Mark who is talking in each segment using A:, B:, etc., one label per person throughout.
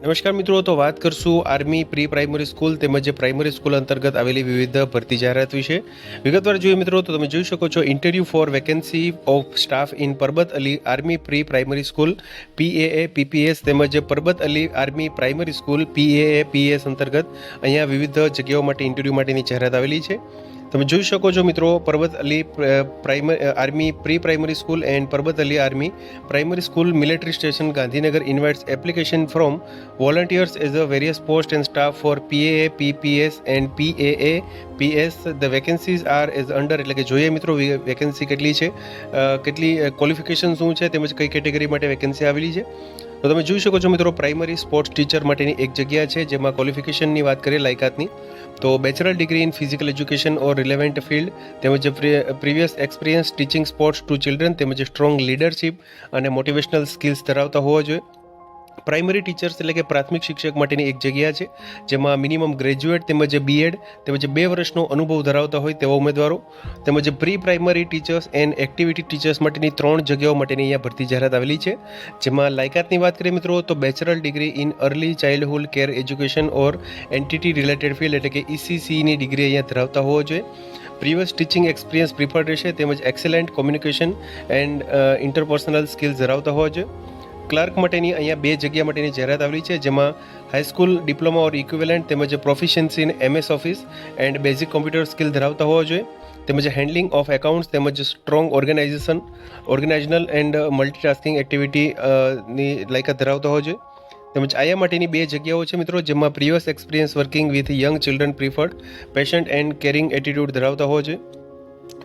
A: નમસ્કાર મિત્રો, તો વાત કરશું આર્મી પ્રી પ્રાઇમરી સ્કૂલ તેમજ પ્રાઇમરી સ્કૂલ અંતર્ગત આવેલી વિવિધ ભરતી જાહેરાત વિશે. વિગતવાર જોઈએ મિત્રો, તો તમે જોઈ શકો છો interview for vacancy of staff in Parbat Ali army pre primary school PAA PPS તેમજ Parbat Ali army primary school PAA PS અંતર્ગત અહીંયા વિવિધ જગ્યાઓ માટે ઇન્ટરવ્યૂ માટેની જાહેરાત આવેલી છે. તમે જોઈ શકો છો મિત્રો Parbat Ali primary army pre primary school and Parbat Ali army. Primary school military station Gandhinagar invites application from volunteers as a various post and staff for PA PPS and PAA PS the vacancies are as under, એટલે કે જોઈએ મિત્રો vacancy કેટલી છે કેટલી qualification શું છે, તેમજ કઈ કેટેગરી માટે વેકેન્સી આવેલી છે. તો તમે જોઈ શકો છો મિત્રો પ્રાઇમરી સ્પોર્ટ્સ ટીચર માટેની એક જગ્યા છે જેમાં ક્વોલિફિકેશનની વાત કરીએ લાયકાતની. તો bachelor degree in physical education or relevant field તેમજ previous experience teaching sports to children તેમજ સ્ટ્રોંગ લીડરશિપ અને મોટિવેશનલ સ્કિલ્સ ધરાવતા હોવા જોઈએ. પ્રાઇમરી ટીચર્સ એટલે કે પ્રાથમિક શિક્ષક માટેની એક જગ્યા છે, જેમાં મિનિમમ ગ્રેજ્યુએટ તેમજ બીએડ તેમજ બે વર્ષનો અનુભવ ધરાવતા હોય તેવા ઉમેદવારો તેમજ pre primary teachers and activity teachers માટેની ત્રણ જગ્યાઓ માટેની અહીંયા ભરતી જાહેરાત આવેલી છે. જેમાં લાયકાતની વાત કરીએ મિત્રો, તો bachelor degree in early childhood care education or entity related field એટલે કે ઇસીસીની ડિગ્રી અહીંયા ધરાવતા હોવો જોઈએ. પ્રીવિયસ ટીચિંગ એક્સપિરિયન્સ પ્રિફર્ડ રહેશે તેમજ excellent communication and interpersonal skills ધરાવતા હોવા જોઈએ. ક્લાર્ક માટેની અહીંયા બે જગ્યા માટેની જાહેરાત આવેલી છે, જેમાં high school diploma or equivalent તેમજ proficiency in MS office and basic computer skill ધરાવતા હોવા જોઈએ. તેમજ હેન્ડલિંગ ઓફ એકાઉન્ટ્સ તેમજ strong organization organizational and multitasking activity ની લાયકાત ધરાવતા હોવા જોઈએ. તેમજ આયા માટેની બે જગ્યાઓ છે મિત્રો, જેમાં previous experience working with young children preferred patient and caring attitude ધરાવતા હોવા જોઈએ.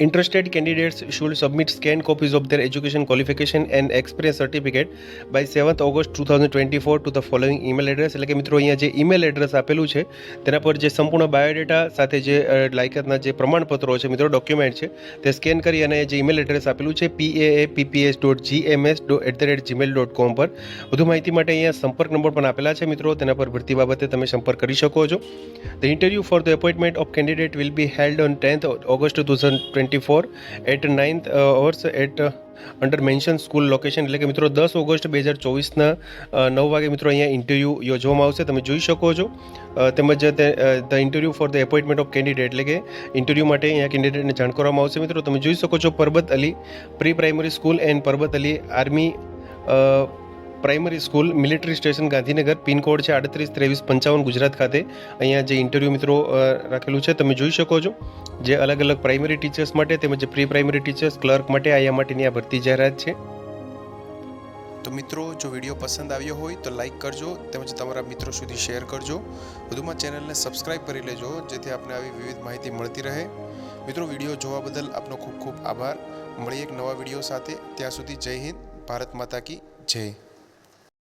A: Interested candidates should submit scanned copies of their education qualification and experience certificate by 7th August 2024 to the following email address એટલે કે મિત્રો અહીંયા જે email address આપેલું છે તેના પર જે સંપૂર્ણ બાયોડેટા સાથે જે લાયકાતના જે પ્રમાણપત્રો છે મિત્રો ડોક્યુમેન્ટ છે તે સ્કેન કરી અને જે ઈમેલ એડ્રેસ આપેલું છે P A PPS dot GMS at the rate Gmail dot com પર વધુ માહિતી માટે અહીંયા સંપર્ક નંબર પણ આપેલા છે મિત્રો તેના પર ભરતી બાબતે તમે સંપર્ક કરી શકો છો the interview for the appointment of candidate will be held on tenth August two thousand twenty four at ninth hours at under mention school location એટલે કે મિત્રો, દસ ઓગસ્ટ બે હજાર ચોવીસના નવ વાગે મિત્રો અહીંયા ઇન્ટરવ્યૂ યોજવામાં આવશે. તમે જોઈ શકો છો. તેમજ the interview for the appointment of candidate એટલે કે ઇન્ટરવ્યૂ માટે અહીંયા કેન્ડિડેટને જાણ કરવામાં આવશે મિત્રો. તમે જોઈ શકો છો, Parbat Ali pre primary school and Parbat Ali army primary school military station Gandhinagar, pincode છે આડત્રીસ, ત્રેવીસ, પંચાવન ગુજરાત ખાતે. અહીંયા જે ઇન્ટરવ્યૂ મિત્રો રાખેલું છે, તમે જોઈ શકો છો. જે અલગ અલગ પ્રાઇમરી ટીચર્સ માટે તેમજ પ્રી પ્રાઇમરી ટીચર્સ, ક્લર્ક માટે આયા માટેની આ ભરતી જાહેરાત છે.
B: તો મિત્રો, જો વીડિયો પસંદ આવ્યો હોય તો લાઈક કરજો, તેમજ તમારા મિત્રો સુધી શેર કરજો. વધુમાં ચેનલને સબસ્ક્રાઇબ કરી લેજો, જેથી આપને આવી વિવિધ માહિતી મળતી રહે. મિત્રો, વીડિયો જોવા બદલ આપનો ખૂબ ખૂબ આભાર. મળીએ એક નવા વીડિયો સાથે. ત્યાં સુધી જય હિન્દ, ભારત માતા કી જય.